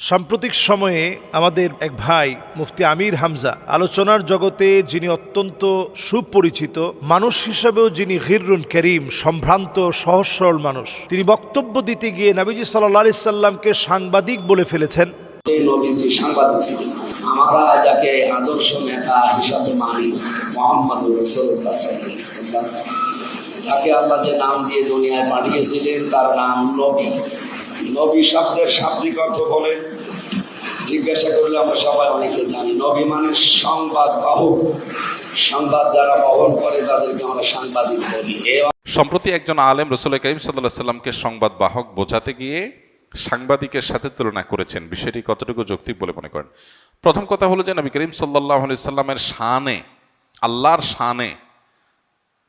সাম্প্রতিক সময়ে আমাদের এক ভাই, মুফতি আমির হামজা, আলোচনার জগতে যিনি অত্যন্ত সুপরিচিত, মানুষ হিসাবেও যিনি হিররুন করিম, সম্ভ্রান্ত, সহজ সরল মানুষ। তিনি বক্তব্য দিতে গিয়ে নাবিজি সাল্লাহ সাল্লামকে সাংবাদিক বলে ফেলেছেন। আমরা যাকে আদর্শ নেতা হিসাবে মানি মোহাম্মদ তাকে আল্লাহ যে নাম দিয়ে দুনিয়ায় পাঠিয়েছিলেন, তার নাম নবী। নবী শব্দের শাব্দিক অর্থ বলে। জিজ্ঞাসা করলে আমরা সবাই অনেকে জানি। নবী মানে সংবাদ বাহক। সংবাদ যারা বহন করে, তাদেরকে আমরা সাংবাদিক বলি। সম্প্রতি একজন আলেম রসুল করিম সাল্লাহ সাল্লামকে সংবাদ বাহক বোঝাতে গিয়ে সাংবাদিকের সাথে তুলনা করেছেন। বিষয়টি কতটুকু যৌক্তিক বলে মনে করেন? প্রথম কথা হলো যে নবী করিম সাল্লাহ সাল্লামের শানে, আল্লাহর শানে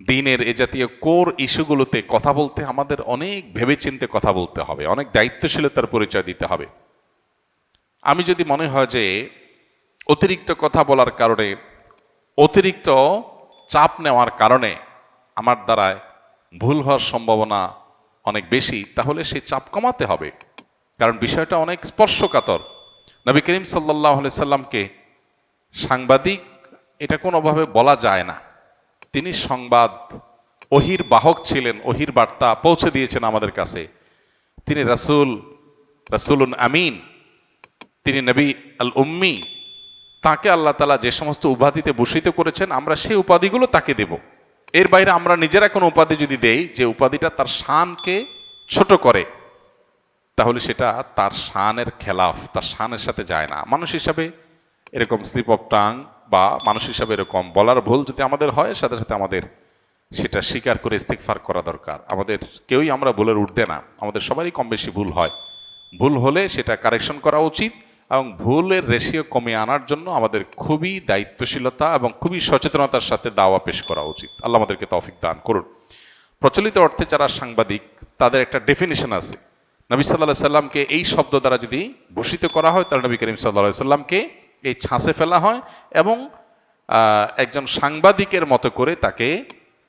দিনের এ জাতীয় কোর ইস্যুগুলোতে কথা বলতে আমাদের অনেক ভেবেচিন্তে কথা বলতে হবে, অনেক দায়িত্বশীলতার পরিচয় দিতে হবে। আমি যদি মনে হয় যে অতিরিক্ত কথা বলার কারণে, অতিরিক্ত চাপ নেওয়ার কারণে আমার দ্বারায় ভুল হওয়ার সম্ভাবনা অনেক বেশি, তাহলে সেই চাপ কমাতে হবে। কারণ বিষয়টা অনেক স্পর্শকাতর। নবী করিম সাল্লাহ সাল্লামকে সাংবাদিক এটা কোনোভাবে বলা যায় না। তিনি সংবাদ, ওহির বাহক ছিলেন, ওহির বার্তা পৌঁছে দিয়েছেন আমাদের কাছে। তিনি রাসূল, রাসূলুন আমিন, তিনি নবী আল উম্মি। তাকে আল্লাহ তালা যে সমস্ত উপাধিতে ভূষিত করেছেন, আমরা সেই উপাধিগুলো তাকে দেব। এর বাইরে আমরা নিজেরা কোনো উপাধি যদি দেই, যে উপাধিটা তার শানকে ছোট করে, তাহলে সেটা তার শানের খেলাফ, তার শানের সাথে যায় না। মানুষ হিসাবে এরকম স্লিপ অফ টাং বা মানুষ হিসাবে এরকম বলার ভুল যদি আমাদের হয়, সাথে সাথে আমাদের সেটা স্বীকার করে ইস্তিকফার করা দরকার। আমাদের কেউই আমরা ভুলের উঠতে না। আমাদের সবারই কম বেশি ভুল হয়। ভুল হলে সেটা কারেকশন করা উচিত এবং ভুলের রেশিও কমিয়ে আনার জন্য আমাদের খুবই দায়িত্বশীলতা এবং খুবই সচেতনতার সাথে দাওয়া পেশ করা উচিত। আল্লাহ আমাদেরকে তৌফিক দান করুন। প্রচলিত অর্থে যারা সাংবাদিক, তাদের একটা ডেফিনেশন আছে। নবী সাল্লাহ সাল্লামকে এই শব্দ দ্বারা যদি ভূষিত করা হয়, তাহলে নবী করিম সাল্লাহ সাল্লামকে এই ছাঁচে ফেলা হয় এবং একজন সাংবাদিকের মতো করে তাকে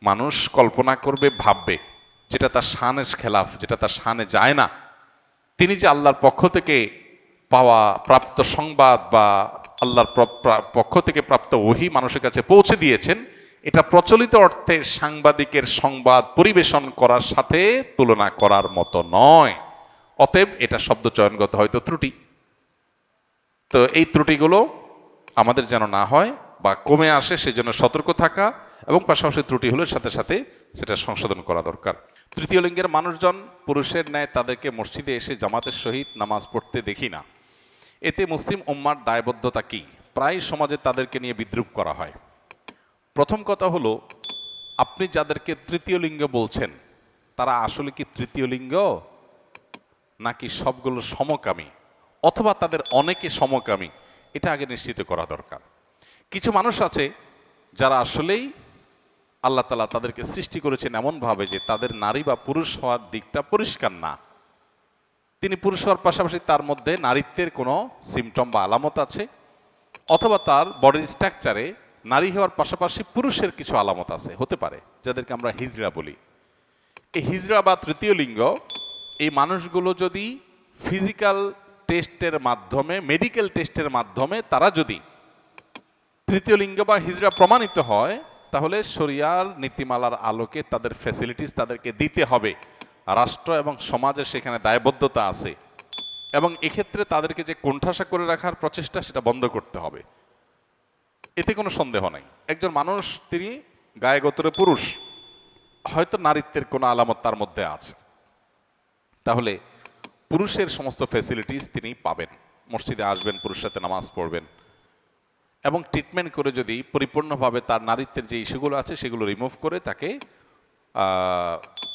মানুষ কল্পনা করবে, ভাববে, যেটা তার শানের খেলাফ, যেটা তার শানে যায় না। তিনি যে আল্লাহর পক্ষ থেকে পাওয়া প্রাপ্ত সংবাদ বা আল্লাহর পক্ষ থেকে প্রাপ্ত ওহি মানুষের কাছে পৌঁছে দিয়েছেন, এটা প্রচলিত অর্থে সাংবাদিকের সংবাদ পরিবেশন করার সাথে তুলনা করার মতো নয়। অতএব এটা শব্দ চয়নগত হয়তো ত্রুটি। তো এই ত্রুটিগুলো আমাদের যেন না হয় বা কমে আসে, সেজন্য সতর্ক থাকা এবং পাশাপাশি ত্রুটি হলে সাথে সাথে সেটা সংশোধন করা দরকার। তৃতীয় লিঙ্গের মানুষজন পুরুষের ন্যায় তাদেরকে মসজিদে এসে জামাতের সহিত নামাজ পড়তে দেখি না। এতে মুসলিম উম্মার দায়বদ্ধতা কি? প্রায় সমাজে তাদেরকে নিয়ে বিদ্রুপ করা হয়। প্রথম কথা হলো, আপনি যাদেরকে তৃতীয় লিঙ্গ বলছেন, তারা আসলে কি তৃতীয় লিঙ্গ? নাকি সবগুলো সমকামী? অথবা তাদের অনেকে সমকামী, এটা আগে নিশ্চিত করা দরকার। কিছু মানুষ আছে যারা আসলেই আল্লাহ তালা তাদেরকে সৃষ্টি করেছেন এমনভাবে যে তাদের নারী বা পুরুষ হওয়ার দিকটা পরিষ্কার না। তিনি পুরুষ হওয়ার পাশাপাশি তার মধ্যে নারীত্বের কোনো সিমটম বা আলামত আছে, অথবা তার বডির স্ট্রাকচারে নারী হওয়ার পাশাপাশি পুরুষের কিছু আলামত আছে, হতে পারে, যাদেরকে আমরা হিজড়া বলি। এই হিজড়া বা তৃতীয় লিঙ্গ, এই মানুষগুলো যদি ফিজিক্যাল টেস্টের মাধ্যমে মেডিকেল টেস্টের মাধ্যমে তারা যদি তৃতীয় লিঙ্গ বা হিজড়া প্রমাণিত হয়, তাহলে শরিয়ার নীতিমালার আলোকে তাদের ফ্যাসিলিটিস তাদেরকে দিতে হবে। রাষ্ট্র এবং সমাজের সেখানে দায়বদ্ধতা আছে। এবং এক্ষেত্রে তাদেরকে যে কোণঠাসা করে রাখার প্রচেষ্টা, সেটা বন্ধ করতে হবে। এতে কোনো সন্দেহ নাই। একজন মানুষ, তিনি গায়ে গোত্রে পুরুষ, হয়তো নারীত্বের কোনো আলামত তার মধ্যে আছে। তাহলে পুরুষের সমস্ত ফ্যাসিলিটিস তিনি পাবেন। মসজিদে আসবেন পুরুষ সাথে নামাজ পড়বেন। এবং ট্রিটমেন্ট করে যদি পরিপূর্ণভাবে তার নারীত্বের যে ইস্যুগুলো আছে সেগুলো রিমুভ করে তাকে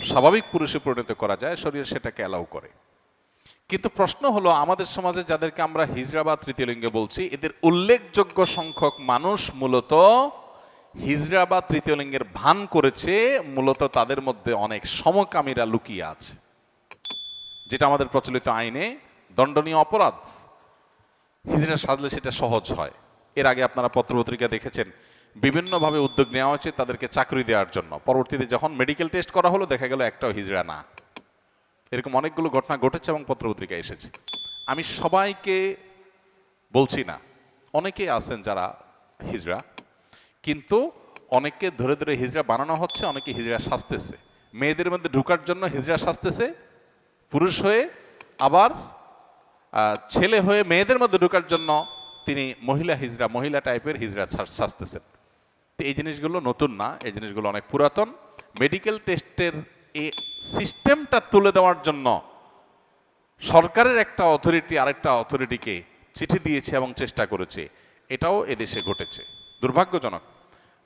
স্বাভাবিক পুরুষে পরিণত করা যায়, শরীর সেটাকে অ্যালাউ করে। কিন্তু প্রশ্ন হলো, আমাদের সমাজে যাদেরকে আমরা হিজড়া বা তৃতীয় লিঙ্গে বলছি, এদের উল্লেখযোগ্য সংখ্যক মানুষ মূলত হিজড়া বা তৃতীয় লিঙ্গের ভান করেছে, মূলত তাদের মধ্যে অনেক সমকামীরা লুকিয়ে আছে। যেটা আমাদের প্রচলিত আইনে দণ্ডনীয় অপরাধ। হিজড়া সাজলে সেটা সহজ হয়। এর আগে আপনারা পত্রপত্রিকা দেখেছেন, বিভিন্নভাবে উদ্যোগ নেওয়া হয়েছে তাদেরকে চাকরি দেওয়ার জন্য। পরবর্তীতে যখন মেডিকেল টেস্ট করা হলো, দেখা গেল একটাও হিজড়া না। এরকম অনেকগুলো ঘটনা ঘটেছে এবং পত্রপত্রিকা এসেছে। আমি সবাইকে বলছি না, অনেকেই আছেন যারা হিজড়া, কিন্তু অনেককে ধরে ধরে হিজড়া বানানো হচ্ছে, অনেকে হিজড়া সাজতেছে। মেয়েদের মধ্যে ঢুকার জন্য হিজড়া সাজতেছে পুরুষ হয়ে আবার ছেলে হয়ে মেয়েদের মধ্যে ঢোকার জন্য তিনি মহিলা হিজড়া মহিলা টাইপের হিজড়া সাজতেছেন। তো এই জিনিসগুলো নতুন না, এই জিনিসগুলো অনেক পুরাতন। মেডিকেল টেস্টের এই সিস্টেমটা তুলে দেওয়ার জন্য সরকারের একটা অথরিটি আরেকটা অথরিটিকে চিঠি দিয়েছে এবং চেষ্টা করেছে। এটাও এদেশে ঘটেছে। দুর্ভাগ্যজনক।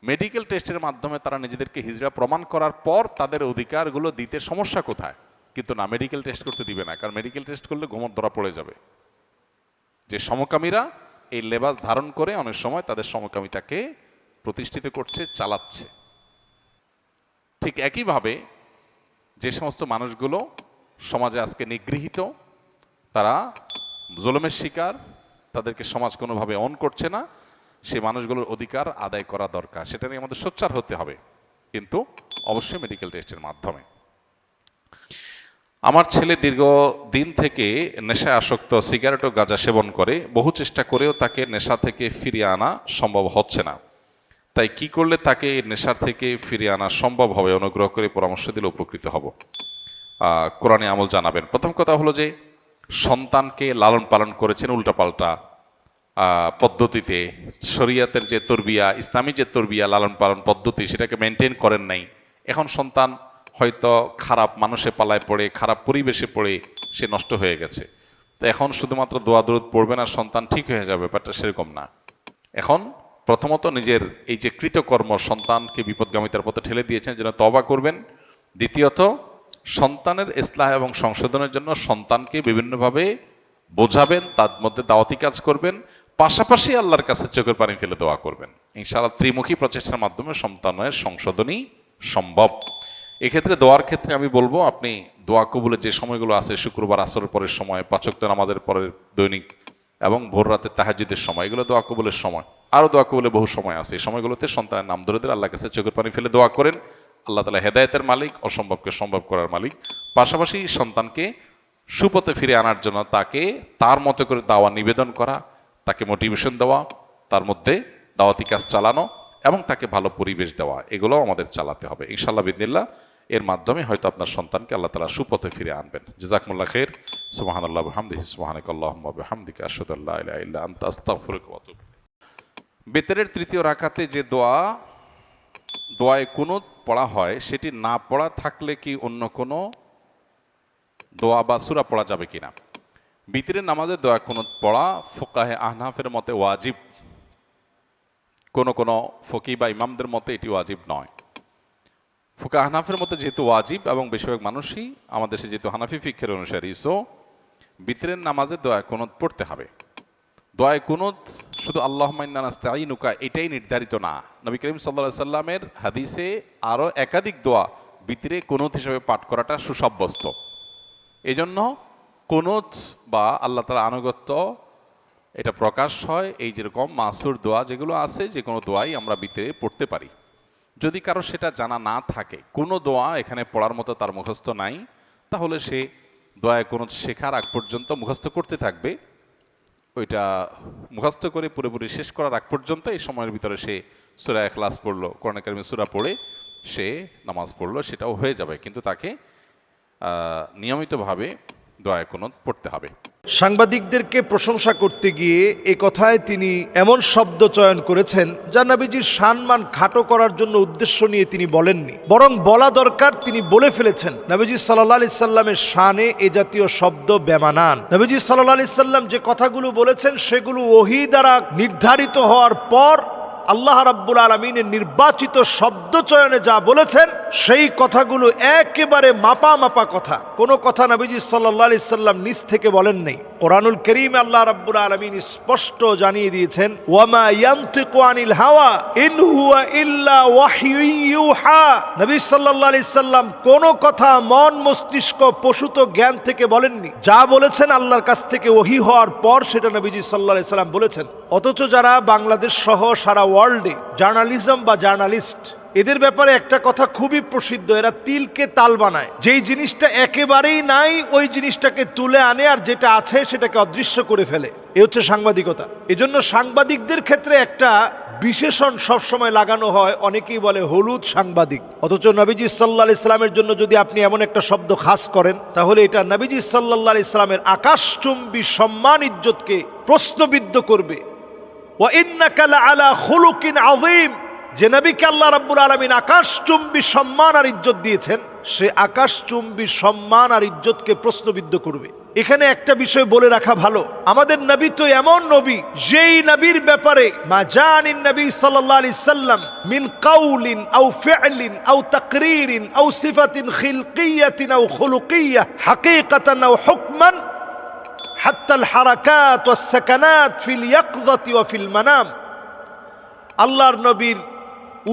মেডিকেল টেস্টের মাধ্যমে তারা নিজেদেরকে হিজড়া প্রমাণ করার পর তাদের অধিকারগুলো দিতে সমস্যা কোথায়? কিন্তু না মেডিকেল টেস্ট করতে দিবে না, কারণ মেডিকেল টেস্ট করলে ঘুমর ধরা পড়ে যাবে। যে সমকামীরা এই লেবাস ধারণ করে অনেক সময় তাদের সমকামিতাকে প্রতিষ্ঠিত করছে, চালাচ্ছে। ঠিক একইভাবে যে সমস্ত মানুষগুলো সমাজে আজকে নিগৃহীত, তারা জুলুমের শিকার, তাদেরকে সমাজ কোনোভাবে অন করছে না, সেই মানুষগুলোর অধিকার আদায় করা দরকার। সেটা নিয়ে আমাদের সোচ্চার হতে হবে। কিন্তু অবশ্যই মেডিকেল টেস্টের মাধ্যমে। আমার ছেলে দীর্ঘ দিন থেকে নেশায় আসক্ত সিগারেট ও গাঁজা সেবন করে। বহু চেষ্টা করেও তাকে নেশা থেকে ফিরিয়ে আনা সম্ভব হচ্ছে না। তাই কি করলে তাকে নেশার থেকে ফিরিয়ে আনা সম্ভব হবে, অনুগ্রহ করে পরামর্শ দিলে উপকৃত হব। কোরআনে আমল জানাবেন। প্রথম কথা হলো যে, সন্তানকে লালন পালন করেছেন উল্টাপাল্টা পদ্ধতিতে। শরিয়াতের যে তরবিয়া, ইসলামী যে তরবিয়া লালন পালন পদ্ধতি, সেটাকে মেনটেন করেন নাই। এখন সন্তান হয়তো খারাপ মানুষে পালায় পড়ে, খারাপ পরিবেশে পড়ে সে নষ্ট হয়ে গেছে। তো এখন শুধুমাত্র দোয়া দরুদ পড়বে না, সন্তান ঠিক হয়ে যাবে, ব্যাপারটা সেরকম না। এখন প্রথমত নিজের এই যে কৃতকর্ম, সন্তানকে বিপদগামিতার পথে ঠেলে দিয়েছেন, যেন তবা করবেন। দ্বিতীয়ত, সন্তানের ইসলাহ এবং সংশোধনের জন্য সন্তানকে বিভিন্নভাবে বোঝাবেন, তার মধ্যে দাওয়াতি কাজ করবেন, পাশাপাশি আল্লাহর কাছে চোখের পানি ফেলে দোয়া করবেন। ইনশাআল্লাহ ত্রিমুখী প্রচেষ্টার মাধ্যমে সন্তানের সংশোধনই সম্ভব। এক্ষেত্রে দোয়ার ক্ষেত্রে আমি বলব, আপনি দোয়া কবুলের যে সময়গুলো আছে, শুক্রবার, আসরের পরের সময় পাচক্ত নামাজের পরের দৈনিক এবং ভোর রাতে তাহাজুদের সময়, এগুলো দোয়া কবুলের সময়। আরও দোয়া কবুলের বহু সময় আছে। এই সময়গুলোতে সন্তানের নাম ধরে দিয়ে আল্লাহ কাছে চোখের পানি ফেলে দোয়া করেন। আল্লাহ তালা হেদায়তের মালিক, অসম্ভবকে সম্ভব করার মালিক। পাশাপাশি সন্তানকে সুপথে ফিরে আনার জন্য তাকে তার মতো করে দাওয়া নিবেদন করা, তাকে মোটিভেশন দেওয়া, তার মধ্যে দাওয়াতি কাজ চালানো এবং তাকে ভালো পরিবেশ দেওয়া এগুলো আমাদের চালাতে হবে। ইনশাল্লাহ বিদিল্লা এর মাধ্যমে হয়তো আপনার সন্তানকে আল্লাহ তালা সুপথে ফিরে আনবেন। জাজাকমুল্লাহ খের সুবাহান আল্লাহ হামদিহি সুবাহানিক আল্লাহ হামদিকে আসাদুল্লাহ ইল্লা আন্তা। তৃতীয় রাকাতে যে দোয়া, দোয়ায় কুনুত পড়া হয়, সেটি না পড়া থাকলে কি অন্য কোনো দোয়া বা সুরা পড়া যাবে কিনা? বিতরের নামাজে দোয়া কোনো পড়া ফোকাহে আহনাফের মতে ওয়াজিব। কোনো কোনো ফকি বা ইমামদের মতে এটি ওয়াজিব নয়। ফুকা হানাফের মতে যেহেতু ওয়াজিব এবং বেশিরভাগ মানুষই আমাদের দেশে যেহেতু হানাফি ফিক্ষের অনুসারী সো বিতরের নামাজে দোয়া কুনুত পড়তে হবে। দোয়ায় কুনুত শুধু আল্লাহ মাইনাস্তাইনুকা এটাই নির্ধারিত না। নবী করিম সাল্লা সাল্লামের হাদিসে আরও একাধিক দোয়া বিতরে কুনুত হিসেবে পাঠ করাটা সুসাব্যস্ত। এজন্য কুনুত বা আল্লাহ তালা আনুগত্য, এটা প্রকাশ হয় এই যেরকম মাসুর দোয়া যেগুলো আছে যে কোনো দোয়াই আমরা বিতরে পড়তে পারি। যদি কারও সেটা জানা না থাকে, কোনো দোয়া এখানে পড়ার মতো তার মুখস্থ নাই, তাহলে সে দোয়ায় কোনো শেখার আগ পর্যন্ত মুখস্থ করতে থাকবে। ওইটা মুখস্থ করে পুরোপুরি শেষ করার আগ পর্যন্ত এই সময়ের ভিতরে সে সুরা এখলাস পড়ল করোনা কারিমে সুরা পড়ে সে নামাজ পড়ল, সেটাও হয়ে যাবে। কিন্তু তাকে নিয়মিতভাবে দোয়া কোনো পড়তে হবে। সাংবাদিকদেরকে প্রশংসা করতে গিয়ে এ কথায় তিনি এমন শব্দ চয়ন করেছেন যা নাবিজির সম্মান খাটো করার জন্য উদ্দেশ্য নিয়ে তিনি বলেননি। বরং বলা দরকার তিনি বলে ফেলেছেন, নাবিজি সাল্লা আলি সাল্লামের শানে এ জাতীয় শব্দ বেমানান। নাবিজি সাল্লাহ আলি সাল্লাম যে কথাগুলো বলেছেন সেগুলো ওহি দ্বারা নির্ধারিত হওয়ার পর আল্লাহ রাব্বুল আলমিনের নির্বাচিত শব্দ চয়নে যা বলেছেন, সেই কথাগুলো একেবারে মাপা মাপা কথা। কোনো কথা নবীজি সাল্লাহ আলি সাল্লাম নিজ থেকে বলেন নেই। কোরআনুল করিম আল্লাহ রাব্বুল আলমিন স্পষ্ট জানিয়ে দিয়েছেন, ওয়ামা ইয়ান্তিকু আনিল হাওয়া, ইন হুয়া ইল্লা ওয়াহয়ু ইউহা। নবী সাল্লাল্লাহু সাল্লাম কোন কথা মন মস্তিষ্ক, পশুত জ্ঞান থেকে বলেননি। যা বলেছেন আল্লাহর কাছ থেকে ওহি হওয়ার পর সেটা নবীজি সাল্লাল্লাহু সাল্লাম বলেছেন। অথচ যারা বাংলাদেশ সহ সারা ওয়ার্ল্ডে জার্নালিজম বা জার্নালিস্ট এদের ব্যাপারে একটা কথা খুবই প্রসিদ্ধ, এরা তিলকে তাল বানায়। যেই জিনিসটা একেবারেই নাই, ওই জিনিসটাকে তুলে আনে আর যেটা আছে সেটাকে অদৃশ্য করে ফেলে। এ হচ্ছে সাংবাদিকতা। এজন্য সাংবাদিকদের ক্ষেত্রে একটা বিশেষণ সবসময় লাগানো হয়, অনেকেই বলে হলুদ সাংবাদিক। অথচ নবীজি সাল্লাহ ইসলামের জন্য যদি আপনি এমন একটা শব্দ খাস করেন, তাহলে এটা নবীজি সাল্লাহ ইসলামের আকাশচুম্বী সম্মান ইজ্জতকে প্রশ্নবিদ্ধ করবে। যে নবীকে আল্লাহ রাব্বুল আলামিন আকাশচুম্বী সম্মান আর ইজ্জত দিয়েছেন, সে আকাশচুম্বী সম্মান আর ইজ্জতকে প্রশ্নবিদ্ধ করবে। এখানে একটা বিষয় বলে রাখা ভালো। আমাদের নবী তো এমন নবী, যেই নবীর ব্যাপারে মা জানিন নবী সাল্লাল্লাহু আলাইহি সাল্লাম মিন কাউলিন আও ফি'লিন আও তাকরীরিন আও সিফাতিন খিলকিয়াতিন আও খুলুকিয়াহ হাকীকাতান আও হুকমান হাত্তাল হারাকাত ও সাকানাত ফিল ও ফিল মানাম আল্লাহর নবীর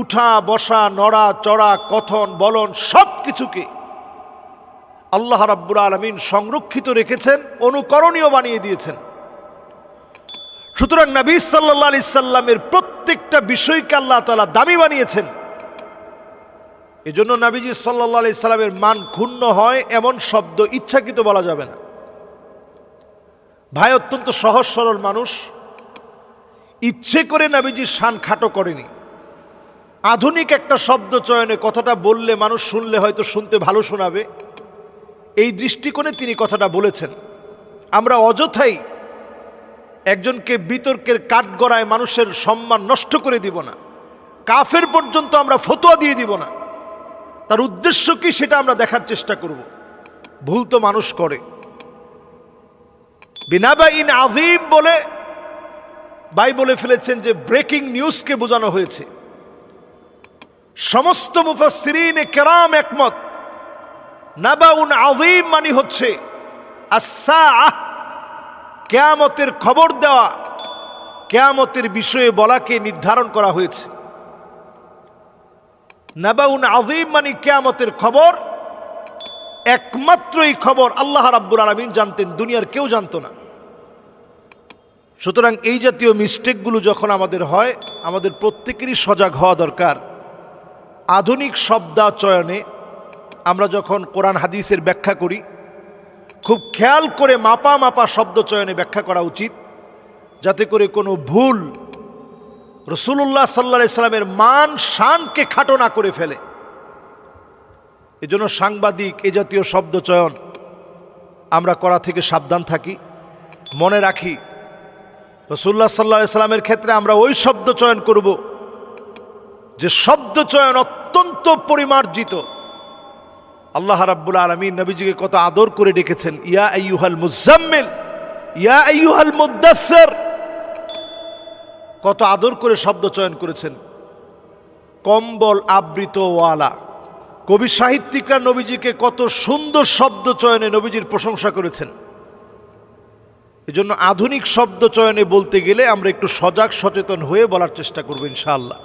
উঠা, বসা, নড়া, চড়া, কথন, বলন সব কিছুকে আল্লাহ রাব্বুল আলমিন সংরক্ষিত রেখেছেন, অনুকরণীয় বানিয়ে দিয়েছেন। সুতরাং নবী সাল্লা আলি সাল্লামের প্রত্যেকটা বিষয়কে আল্লাহ তালা দামি বানিয়েছেন। এজন্য নাবিজি সাল্লা আলি সাল্লামের মান ক্ষুণ্ণ হয়, এমন শব্দ ইচ্ছাকৃত বলা যাবে না। ভাই অত্যন্ত সহজ সরল মানুষ। ইচ্ছে করে নাবিজির শান খাটো করেনি। আধুনিক একটা শব্দ চয়নে কথাটা বললে মানুষ শুনলে হয়তো শুনতে ভালো শোনাবে। এই দৃষ্টিকোণে তিনি কথাটা বলেছেন, আমরা অযথাই একজনকে বিতর্কের কাঠগড়ায় মানুষের সম্মান নষ্ট করে দিব না। কাফের পর্যন্ত আমরা ফতোয়া দিয়ে দিব না। তার উদ্দেশ্য কি সেটা আমরা দেখার চেষ্টা করব। ভুল তো মানুষ করে। বিনাবা ইন আজিম বলে বাই বলে ফেলেছেন যে ব্রেকিং নিউজকে বোঝানো হয়েছে। সমস্ত মুফাসসিরিন কেরাম একমত। নাবাউন আজিম মানে হচ্ছে আসাআহ কেয়ামতের খবর দেওয়া, কেয়ামতের বিষয়ে বলাকে নির্ধারণ করা হয়েছে। নাবাউন আজিম মানে কেয়ামতের খবর একমাত্র এই খবর আল্লাহ রাব্বুল আলমিন জানতেন, দুনিয়ার কেউ জানতো না। সুতরাং এই জাতীয় মিস্টেকগুলো যখন আমাদের হয়, আমাদের প্রত্যেকেরই সজাগ হওয়া দরকার। আধুনিক শব্দাচয়নে আমরা যখন কোরআন হাদিসের ব্যাখ্যা করি, খুব খেয়াল করে মাপা মাপা শব্দ চয়নে ব্যাখ্যা করা উচিত, যাতে করে কোনো ভুল রসুল্লাহ সাল্লা সাল্লামের মান, শানকে খাটো না করে ফেলে। এজন্য সাংবাদিক, এ জাতীয় শব্দ চয়ন আমরা করা থেকে সাবধান থাকি। মনে রাখি রসুল্লাহ সাল্লা সাল্লামের ক্ষেত্রে আমরা ওই শব্দ চয়ন করব যে শব্দ চয়ন অত্যন্ত পরিমার্জিত। আল্লাহ রাব্বুল আলমী নবীজিকে কত আদর করে ডেকেছেন, ইয়া আইয়ুহাল মুজাম্মিল, ইয়া আইয়ুহাল মুদাসসির। কত আদর করে শব্দ চয়ন করেছেন। কম্বল আবৃত ওয়ালা। কবি সাহিত্যিকরা নবীজিকে কত সুন্দর শব্দ চয়নে নবীজির প্রশংসা করেছেন। এজন্য আধুনিক শব্দ চয়নে বলতে গেলে আমরা একটু সজাগ, সচেতন হয়ে বলার চেষ্টা করব ইনশাআল্লাহ।